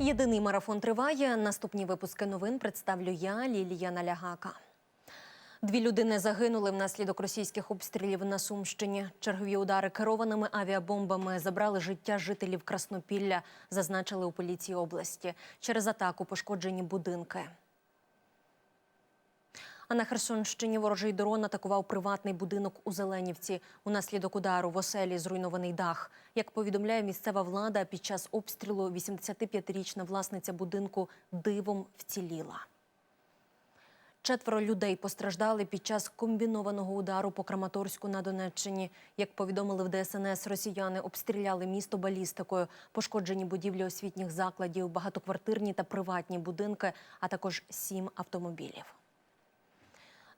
Єдиний марафон триває. Наступні випуски новин представлю я, Лілія Налягака. Дві людини загинули внаслідок російських обстрілів на Сумщині. Чергові удари керованими авіабомбами забрали життя жителів Краснопілля, зазначили у поліції області. Через атаку пошкоджені будинки. А на Херсонщині ворожий дрон атакував приватний будинок у Зеленівці. Унаслідок удару в оселі зруйнований дах. Як повідомляє місцева влада, під час обстрілу 85-річна власниця будинку дивом вціліла. Четверо людей постраждали під час комбінованого удару по Краматорську на Донеччині. Як повідомили в ДСНС, росіяни обстріляли місто балістикою, пошкоджені будівлі освітніх закладів, багатоквартирні та приватні будинки, а також сім автомобілів.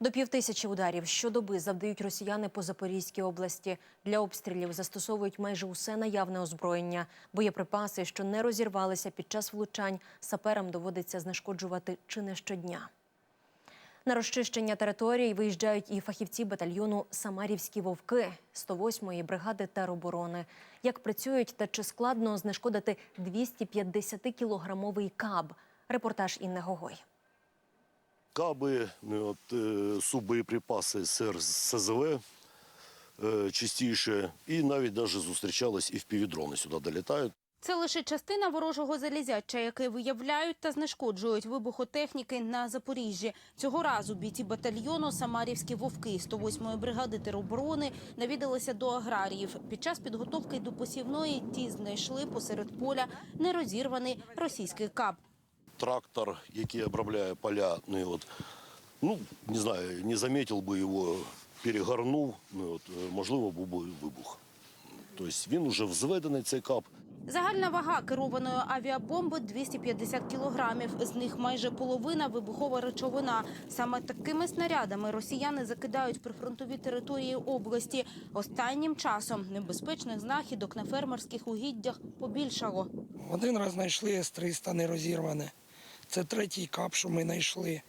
До півтисячі ударів щодоби завдають росіяни по Запорізькій області. Для обстрілів застосовують майже усе наявне озброєння. Боєприпаси, що не розірвалися під час влучань, саперам доводиться знешкоджувати чи не щодня. На розчищення територій виїжджають і фахівці батальйону Самарівські вовки 108-ї бригади тероборони. Як працюють та чи складно знешкодити 250-кілограмовий каб? Репортаж Інни Гогой. Каби, ну, от, е, субоєприпаси СР СЗВ е, частіше, і навіть навіть зустрічались і в півдрони сюди долітають. Це лише частина ворожого залізяча, яке виявляють та знешкоджують вибухотехніки на Запоріжжі. Цього разу бійці батальйону Самарівські вовки 108-ї бригади тероборони навідалися до аграріїв. Під час підготовки до посівної ті знайшли посеред поля нерозірваний російський кап. Трактор, який обробляє поля, ну, і от, ну не знаю, не замітив би його, перегорнув, ну, от, е, можливо, був би вибух. Тобто він вже взведений, цей кап. Загальна вага керованої авіабомби 250 кілограмів. З них майже половина вибухова речовина. Саме такими снарядами росіяни закидають прифронтові території області. Останнім часом небезпечних знахідок на фермерських угіддях побільшало. Один раз знайшли С-300 нерозірване. Це третій кап, що ми знайшли.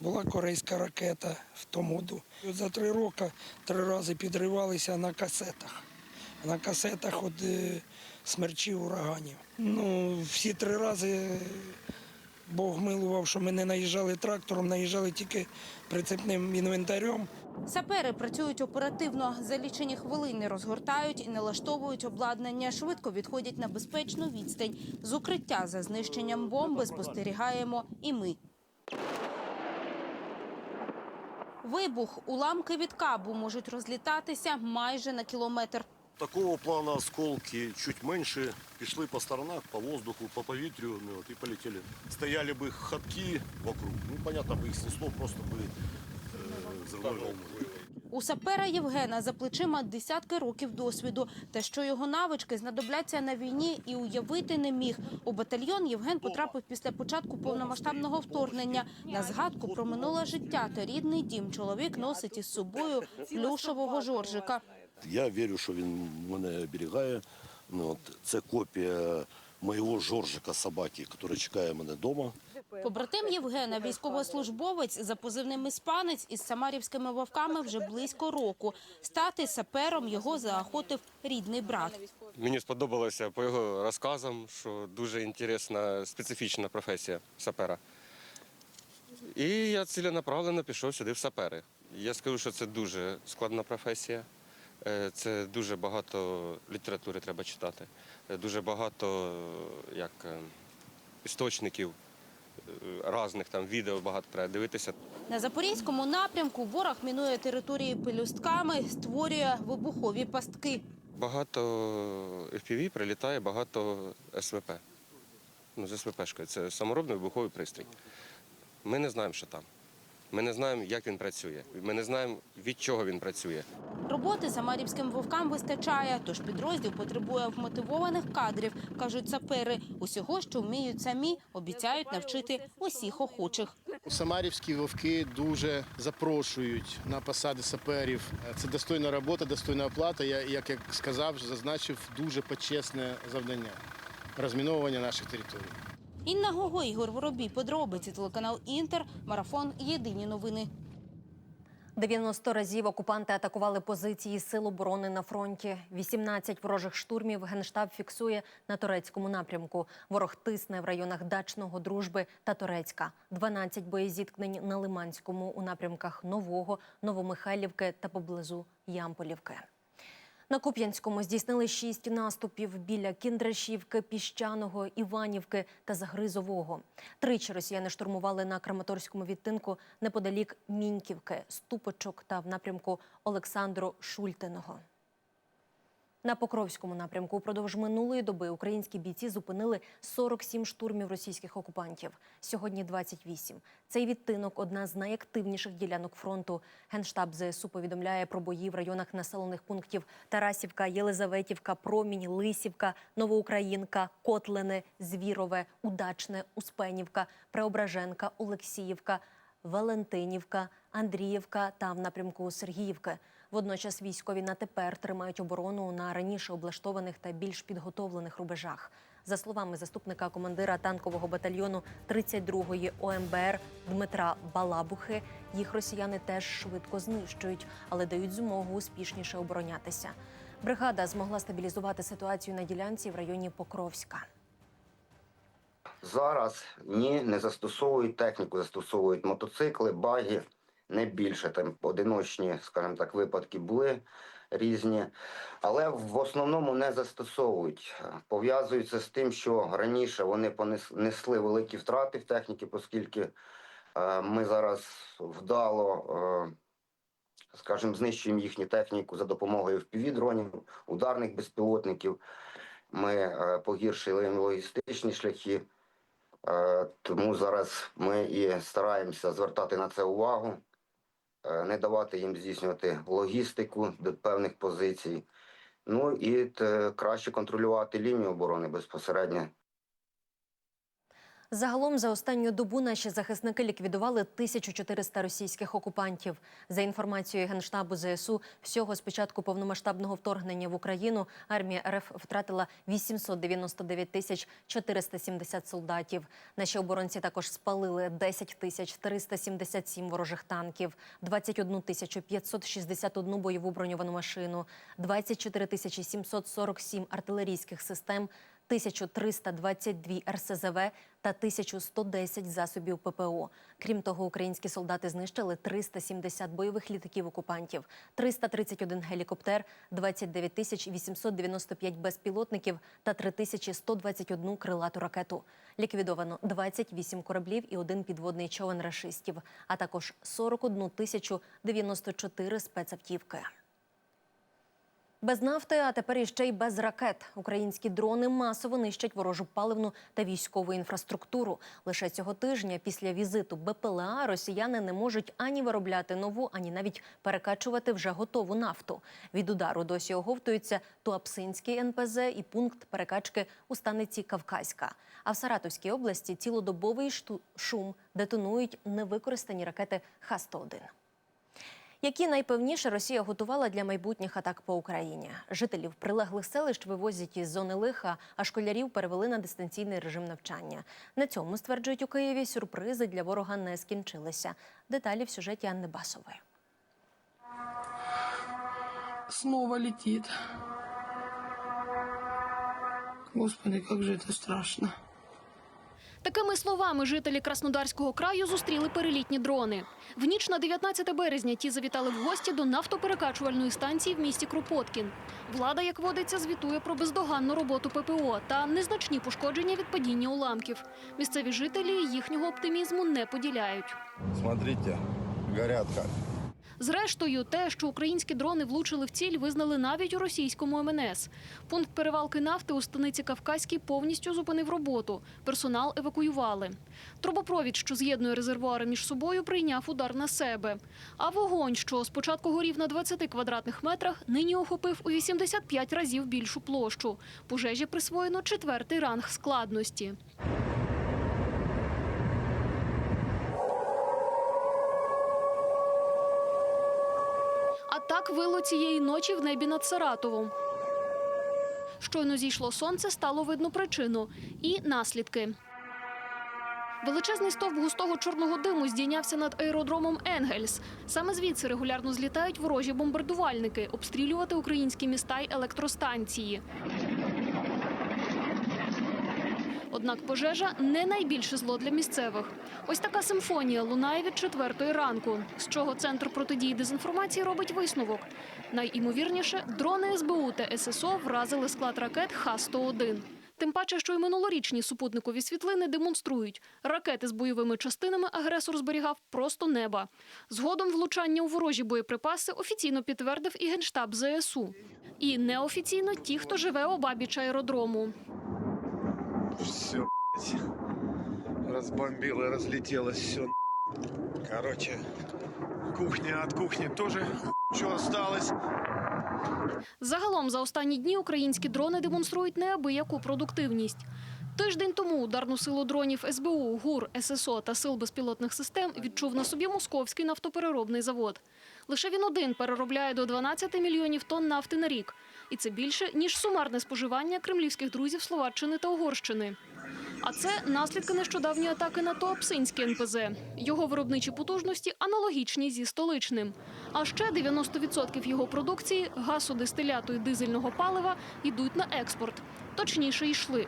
Була корейська ракета в тому. За три роки три рази підривалися на касетах. На касетах від е, смерчів ураганів. Ну, всі три рази Бог милував, що ми не наїжджали трактором, наїжджали тільки прицепним інвентарем. Сапери працюють оперативно. За лічені хвилини розгортають і налаштовують обладнання. Швидко відходять на безпечну відстань. З укриття за знищенням бомби спостерігаємо і ми. Вибух, уламки від кабу можуть розлітатися майже на кілометр. Такого плану осколки чуть менше, пішли по сторонах, по воздуху, по повітрю, ну, і полетіли. Стояли б ходки вокруг, ну, понятно, би їх снесло, просто би. У сапера Євгена за плечима десятки років досвіду. Та що його навички знадобляться на війні і уявити не міг. У батальйон Євген потрапив після початку повномасштабного вторгнення. На згадку про минуле життя та рідний дім чоловік носить із собою плюшового жоржика. Я вірю, що він мене оберігає. Ну, це копія моєго жоржика собаки, який чекає мене вдома. Побратим Євгена, військовослужбовець за позивним іспанець із самарівськими вовками вже близько року. Стати сапером його заохотив рідний брат. Мені сподобалося по його розказам, що дуже інтересна, специфічна професія сапера. І я ціленаправленно пішов сюди в сапери. Я скажу, що це дуже складна професія. Е, Це дуже багато літератури треба читати, е, дуже багато як, е, істочників різних там відео багато треба дивитися. На запорізькому напрямку ворог мінує території пелюстками, створює вибухові пастки. Багато FPV прилітає, багато СВП. Ну, з СВПшкою. Це саморобний вибуховий пристрій. Ми не знаємо, що там. Ми не знаємо, як він працює. Ми не знаємо, від чого він працює. Роботи самарівським вовкам вистачає, тож підрозділ потребує вмотивованих кадрів, кажуть сапери. Усього, що вміють самі, обіцяють навчити усіх охочих. Самарівські вовки дуже запрошують на посади саперів. Це достойна робота, достойна оплата. Я, як я сказав, зазначив дуже почесне завдання розміновування наших територій. Інна Гого, Ігор Воробій, подробиці, телеканал Інтер, марафон Єдині новини. 90 разів окупанти атакували позиції сил оборони на фронті. 18 ворожих штурмів генштаб фіксує на турецькому напрямку. Ворог тисне в районах Дачного, Дружби та Турецька. 12 боєзіткнень на Лиманському у напрямках Нового, Новомихайлівки та поблизу Ямполівки. На Куп'янському здійснили шість наступів біля Кіндрашівки, Піщаного, Іванівки та Загризового. Тричі росіяни штурмували на Краматорському відтинку неподалік Міньківки, Ступочок та в напрямку Олександру Шультиного. На Покровському напрямку упродовж минулої доби українські бійці зупинили 47 штурмів російських окупантів. Сьогодні 28. Цей відтинок одна з найактивніших ділянок фронту. Генштаб ЗСУ повідомляє про бої в районах населених пунктів Тарасівка, Єлизаветівка, Промінь, Лисівка, Новоукраїнка, Котлине, Звірове, Удачне, Успенівка, Преображенка, Олексіївка, Валентинівка, Андріївка та в напрямку Сергіївки. Водночас військові на тепер тримають оборону на раніше облаштованих та більш підготовлених рубежах. За словами заступника командира танкового батальйону 32-ї ОМБР Дмитра Балабухи, їх росіяни теж швидко знищують, але дають змогу успішніше оборонятися. Бригада змогла стабілізувати ситуацію на ділянці в районі Покровська. Зараз ні, не застосовують техніку, застосовують мотоцикли, баги, не більше. Там одиночні, скажімо так, випадки були різні, але в основному не застосовують. Пов'язується з тим, що раніше вони понес- несли великі втрати в техніці, оскільки е, ми зараз вдало, е, скажімо, знищуємо їхню техніку за допомогою впівдронів, ударних безпілотників. Ми е, погіршили логістичні шляхи. Е, Тому зараз ми і стараємося звертати на це увагу, не давати їм здійснювати логістику до певних позицій. Ну і краще контролювати лінію оборони безпосередньо Загалом за останню добу наші захисники ліквідували 1400 російських окупантів. За інформацією Генштабу ЗСУ, всього з початку повномасштабного вторгнення в Україну армія РФ втратила 899 тисяч 470 солдатів. Наші оборонці також спалили 10 тисяч 377 ворожих танків, 21 тисячу 561 бойову броньовану машину, 24 тисячі 747 артилерійських систем, 1322 РСЗВ та 1110 засобів ППО. Крім того, українські солдати знищили 370 бойових літаків окупантів, 331 гелікоптер, 29 тисяч 895 безпілотників та 3121 крилату ракету. Ліквідовано 28 кораблів і один підводний човен рашистів, а також 41 тисячу 94 спецавтівки. Без нафти, а тепер іще й без ракет. Українські дрони масово нищать ворожу паливну та військову інфраструктуру. Лише цього тижня, після візиту БПЛА, росіяни не можуть ані виробляти нову, ані навіть перекачувати вже готову нафту. Від удару досі оговтуються Туапсинський НПЗ і пункт перекачки у станиці Кавказька. А в Саратовській області цілодобовий шум детонують невикористані ракети Х-101. Які найпевніше Росія готувала для майбутніх атак по Україні. Жителів прилеглих селищ вивозять із зони лиха, а школярів перевели на дистанційний режим навчання. На цьому стверджують у Києві. Сюрпризи для ворога не скінчилися. Деталі в сюжеті Анни Басової. снова летит. Господи, как же это страшно. Такими словами жителі Краснодарського краю зустріли перелітні дрони. В ніч на 19 березня ті завітали в гості до нафтоперекачувальної станції в місті Кропоткін. Влада, як водиться, звітує про бездоганну роботу ППО та незначні пошкодження від падіння уламків. Місцеві жителі їхнього оптимізму не поділяють. Смотрите, горят как. Зрештою, те, що українські дрони влучили в ціль, визнали навіть у російському МНС. Пункт перевалки нафти у станиці Кавказькій повністю зупинив роботу. Персонал евакуювали. Трубопровід, що з'єднує резервуари між собою, прийняв удар на себе. А вогонь, що спочатку горів на 20 квадратних метрах, нині охопив у 85 разів більшу площу. Пожежі присвоєно четвертий ранг складності. Так вило цієї ночі в небі над Саратовом. Щойно зійшло сонце, стало видно причину і наслідки. Величезний стовп густого чорного диму здійнявся над аеродромом Енгельс. Саме звідси регулярно злітають ворожі бомбардувальники, обстрілювати українські міста й електростанції. Однак пожежа не найбільше зло для місцевих. Ось така симфонія лунає від четвертої ранку. З чого центр протидії дезінформації робить висновок. Найімовірніше, дрони СБУ та ССО вразили склад ракет Х-101. Тим паче, що й минулорічні супутникові світлини демонструють, ракети з бойовими частинами агресор зберігав просто неба. Згодом влучання у ворожі боєприпаси офіційно підтвердив і генштаб ЗСУ. І неофіційно ті, хто живе обабіч аеродрому. Все, разбомбило, разлетелось все. Короче, кухня от кухни тоже что осталось. Загалом за останні дні українські дрони демонструють неабияку продуктивність. Тиждень тому ударну силу дронів СБУ, ГУР, ССО та сил безпілотних систем відчув на собі московський нафтопереробний завод. Лише він один переробляє до 12 мільйонів тонн нафти на рік. І це більше, ніж сумарне споживання кремлівських друзів Словаччини та Угорщини. А це наслідки нещодавньої атаки на Туапсинське НПЗ. Його виробничі потужності аналогічні зі столичним. А ще 90% його продукції газодистиляту і дизельного палива йдуть на експорт. Точніше, йшли.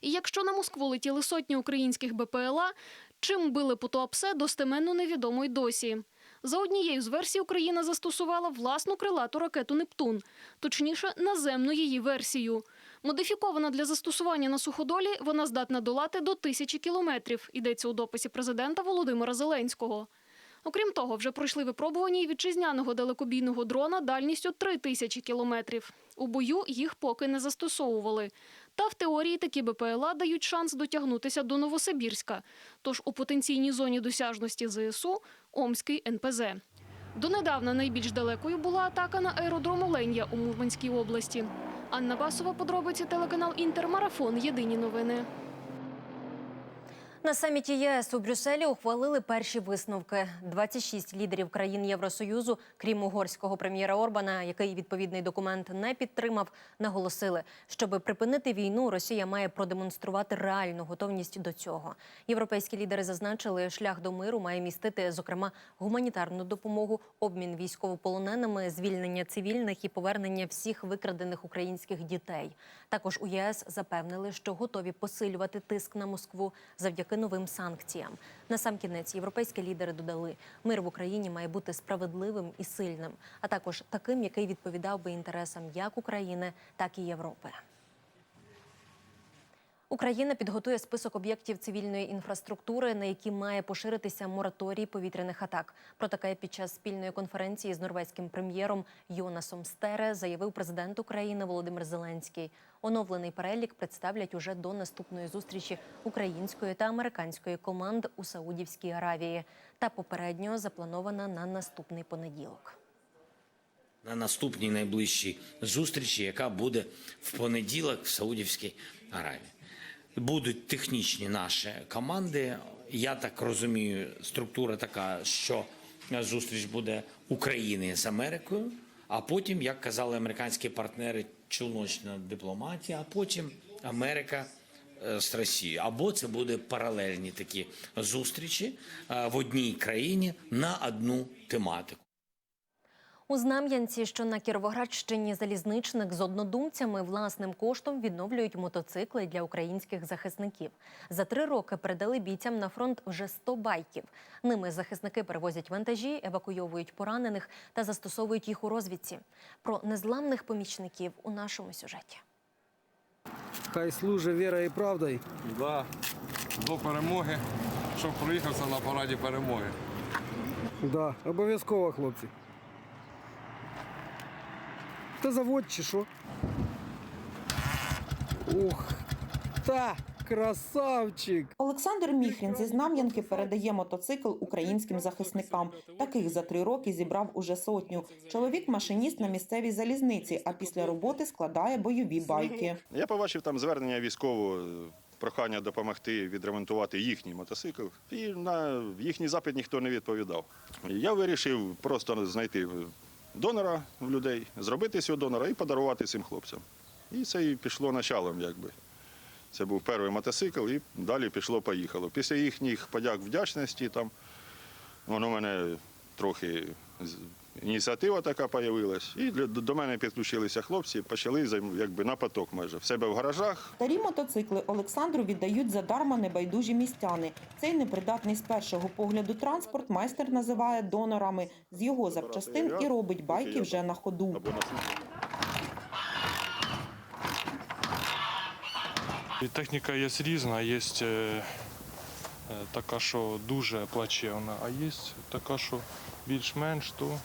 І якщо на Москву летіли сотні українських БПЛА, чим били по Туапсе, достеменно невідомо й досі. За однією з версій Україна застосувала власну крилату ракету Нептун, точніше, наземну її версію. Модифікована для застосування на суходолі, вона здатна долати до тисячі кілометрів. Йдеться у дописі президента Володимира Зеленського. Окрім того, вже пройшли випробування і вітчизняного далекобійного дрона дальністю 3 тисячі кілометрів. У бою їх поки не застосовували. Та в теорії такі БПЛА дають шанс дотягнутися до Новосибірська. Тож у потенційній зоні досяжності ЗСУ – Омський НПЗ. Донедавна найбільш далекою була атака на аеродром Оленя у Мурманській області. Анна Басова, подробиці телеканал Інтермарафон. Єдині новини. На саміті ЄС у Брюсселі ухвалили перші висновки. 26 лідерів країн Євросоюзу, крім угорського прем'єра Орбана, який відповідний документ не підтримав, наголосили, щоб припинити війну, Росія має продемонструвати реальну готовність до цього. Європейські лідери зазначили, шлях до миру має містити, зокрема, гуманітарну допомогу, обмін військовополоненими, звільнення цивільних і повернення всіх викрадених українських дітей. Також у ЄС запевнили, що готові посилювати тиск на Москву завдяки новим санкціям. Насамкінець європейські лідери додали, мир в Україні має бути справедливим і сильним, а також таким, який відповідав би інтересам як України, так і Європи. Україна підготує список об'єктів цивільної інфраструктури, на які має поширитися мораторій повітряних атак. Про таке під час спільної конференції з норвезьким прем'єром Йонасом Стере заявив президент України Володимир Зеленський. Оновлений перелік представлять уже до наступної зустрічі української та американської команд у Саудівській Аравії. Та попередньо запланована на наступний понеділок. на наступній найближчій зустрічі, яка буде в понеділок в Саудівській Аравії. Будуть технічні наші команди. Я так розумію, структура така, що зустріч буде України з Америкою, а потім, як казали американські партнери, чолночна дипломатія, а потім Америка е, з Росією. Або це буде паралельні такі зустрічі е, в одній країні на одну тематику. У Знам'янці, що на Кіровоградщині, залізничник з однодумцями власним коштом відновлюють мотоцикли для українських захисників. За три роки передали бійцям на фронт вже 100 байків. Ними захисники перевозять вантажі, евакуйовують поранених та застосовують їх у розвідці. Про незламних помічників у нашому сюжеті. Хай служить вірою і правдою. Да, до перемоги, щоб проїхався на параді перемоги. Да, обов'язково, хлопці. Та завод чи що? Ух, та красавчик! Олександр Міхрін зі Знам'янки передає мотоцикл українським захисникам. Таких за три роки зібрав уже сотню. Чоловік машиніст на місцевій залізниці, а після роботи складає бойові байки. Я побачив там звернення військового, прохання допомогти відремонтувати їхній мотоцикл. І на їхній запит ніхто не відповідав. Я вирішив просто знайти донора в людей, зробити цього донора і подарувати цим хлопцям. І це і пішло началом, якби. Це був перший мотоцикл, і далі пішло-поїхало. Після їхніх подяк вдячності там воно мене трохи ініціатива така з'явилась. І для- до мене підключилися хлопці, почали якби на поток майже. В себе в гаражах, Старі мотоцикли Олександру віддають задарма небайдужі містяни. Цей непридатний з першого погляду транспорт майстер називає донорами. З його запчастин і робить байки вже на ходу. І техніка є різна, є е, е, така, що дуже плачевна, а є така, що більш-менш, то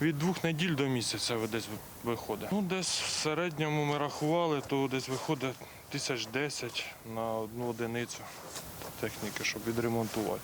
від двох неділь до місяця десь виходить. Ну, десь в середньому ми рахували, то десь виходить тисяч десять на одну одиницю техніки, щоб відремонтувати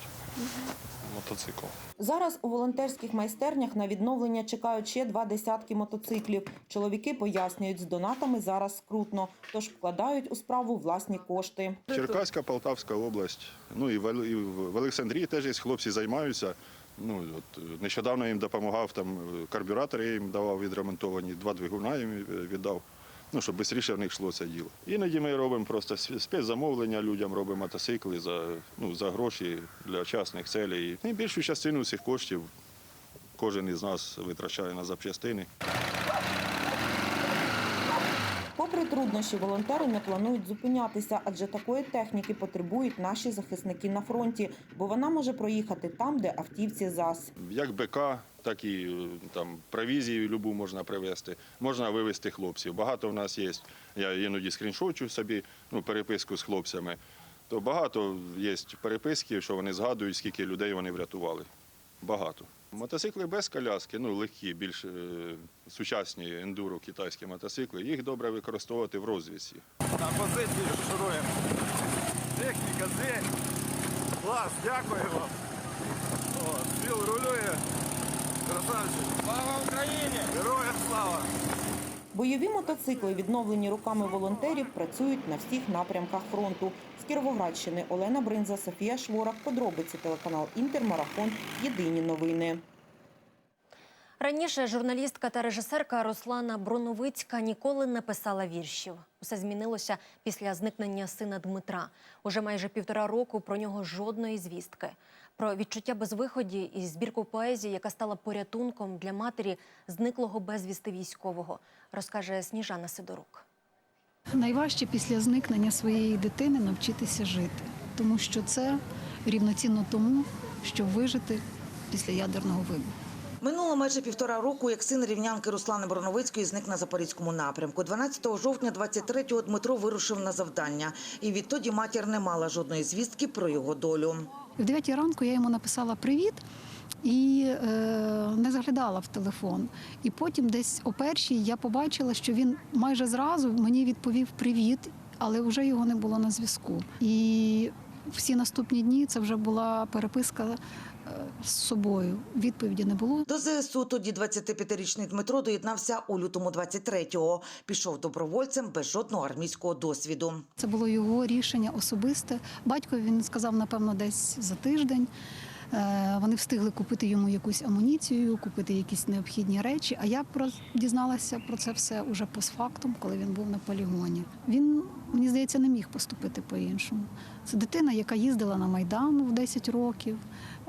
мотоцикл. Зараз у волонтерських майстернях на відновлення чекають ще два десятки мотоциклів. Чоловіки пояснюють, з донатами зараз скрутно, тож вкладають у справу власні кошти. Черкаська, Полтавська область. Ну і в, Ол- і в Олександрії теж є хлопці займаються. Ну, от, е, нещодавно їм допомагав, там е, карбюратори їм давав відремонтовані, два двигуна їм е, віддав. Ну, щоб швидше в них йшло це діло. Іноді ми робимо просто спецзамовлення людям, робимо мотоцикли за, ну, за гроші для частних целей. І більшу частину цих коштів кожен із нас витрачає на запчастини. Труднощі, волонтери не планують зупинятися, адже такої техніки потребують наші захисники на фронті, бо вона може проїхати там, де автівці зас. Як БК, так і е, там провізію любу можна привезти. Можна вивезти хлопців. Багато в нас є. Я іноді скріншочу собі ну, переписку з хлопцями. То багато є переписки, що вони згадують, скільки людей вони врятували. Багато. Мотоцикли без коляски, ну легкі, більш е, сучасні ендуро китайські мотоцикли. Їх добре використовувати в розвідці. На позицію шуруємо. Техніка здесь. Клас, дякую вам. Біл рулює. Красавчик. Слава Україні! Героям слава! Бойові мотоцикли, відновлені руками волонтерів, працюють на всіх напрямках фронту. Кіровоградщини Олена Бринза, Софія Шворак. Подробиці телеканал Інтермарафон. Єдині новини. Раніше журналістка та режисерка Руслана Броновицька ніколи не писала віршів. Усе змінилося після зникнення сина Дмитра. Уже майже півтора року про нього жодної звістки. Про відчуття безвиході і збірку поезії, яка стала порятунком для матері зниклого безвісти військового, розкаже Сніжана Сидорук. Найважче після зникнення своєї дитини навчитися жити, тому що це рівноцінно тому, щоб вижити після ядерного вибуху. Минуло майже півтора року, як син рівнянки Руслани Броновицької зник на запорізькому напрямку. 12 жовтня 23-го Дмитро вирушив на завдання. І відтоді матір не мала жодної звістки про його долю. В 9 ранку я йому написала привіт і е, не заглядала в телефон. І потім, десь о першій, я побачила, що він майже зразу мені відповів привіт, але вже його не було на зв'язку. І всі наступні дні це вже була переписка е, з собою. Відповіді не було. До ЗСУ тоді 25-річний Дмитро доєднався у лютому 23-го. Пішов добровольцем без жодного армійського досвіду. Це було його рішення особисте. Батько він сказав, напевно, десь за тиждень. Е, Вони встигли купити йому якусь амуніцію, купити якісь необхідні речі. А я про дізналася про це все уже постфактум, коли він був на полігоні. Він мені здається не міг поступити по-іншому. Це дитина, яка їздила на майдан в 10 років,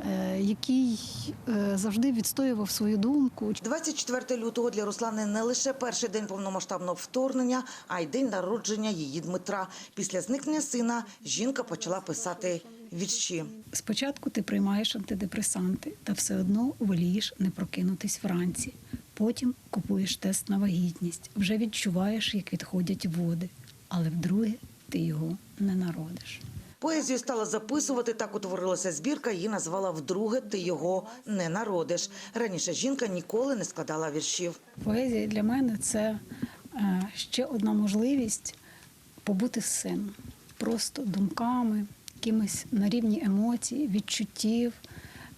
е, який е, завжди відстоював свою думку. 24 лютого для Руслани не лише перший день повномасштабного вторгнення, а й день народження її Дмитра. Після зникнення сина жінка почала писати вірші. Спочатку ти приймаєш антидепресанти, та все одно волієш не прокинутись вранці. Потім купуєш тест на вагітність, вже відчуваєш, як відходять води, але вдруге ти його не народиш. Поезію стала записувати, так утворилася збірка, її назвала «Вдруге ти його не народиш». Раніше жінка ніколи не складала віршів. Поезія для мене це е, ще одна можливість побути з сином, просто думками, якимось на рівні емоцій, відчуттів,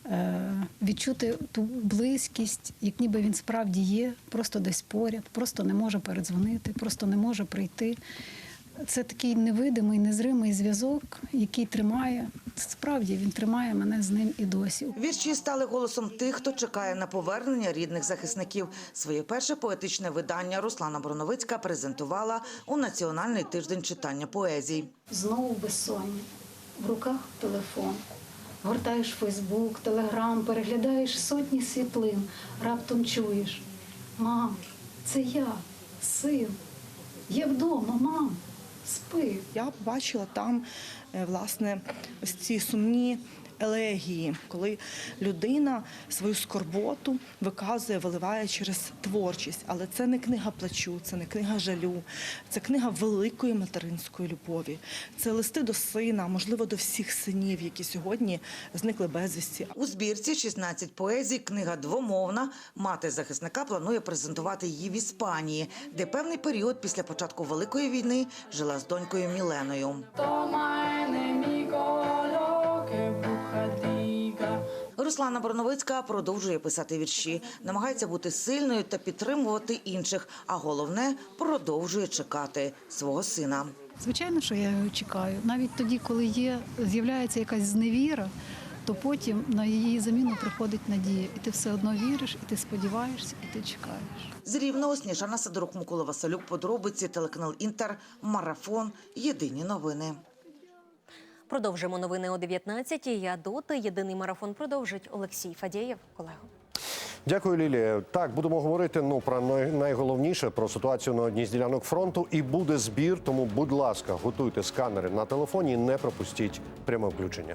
е, відчути ту близькість, як ніби він справді є, просто десь поряд, просто не може передзвонити, просто не може прийти. Це такий невидимий, незримий зв'язок, який тримає. Справді він тримає мене з ним і досі. Вірші стали голосом тих, хто чекає на повернення рідних захисників. Своє перше поетичне видання Руслана Броновицька презентувала у Національний тиждень читання поезій. Знову безсоння, в руках телефон. Гортаєш Фейсбук, Телеграм, переглядаєш сотні світлин, раптом чуєш. Мам, це я, син. Я вдома, мам, спи. Я побачила там е, власне ось ці сумні елегії, коли людина свою скорботу виказує, виливає через творчість. Але це не книга плачу, це не книга жалю, це книга великої материнської любові. Це листи до сина, можливо, до всіх синів, які сьогодні зникли безвісті. У збірці 16 поезій, книга двомовна. Мати захисника планує презентувати її в Іспанії, де певний період після початку Великої війни жила з донькою Міленою. Руслана Броновицька продовжує писати вірші, намагається бути сильною та підтримувати інших. А головне продовжує чекати свого сина. Звичайно, що я його чекаю. Навіть тоді, коли є, з'являється якась зневіра, то потім на її заміну приходить надія. І ти все одно віриш, і ти сподіваєшся, і ти чекаєш. З Рівного Сніжана Сидорук, Микола Василюк, подробиці, телеканал Інтер, Марафон, Єдині новини. Продовжимо новини о 19-й. Я доти. Єдиний марафон продовжить Олексій Фадєєв, колего. Дякую, Лілія. Так, будемо говорити ну про найголовніше про ситуацію на одній з ділянок фронту. І буде збір. Тому, будь ласка, готуйте сканери на телефоні. Не пропустіть пряме включення.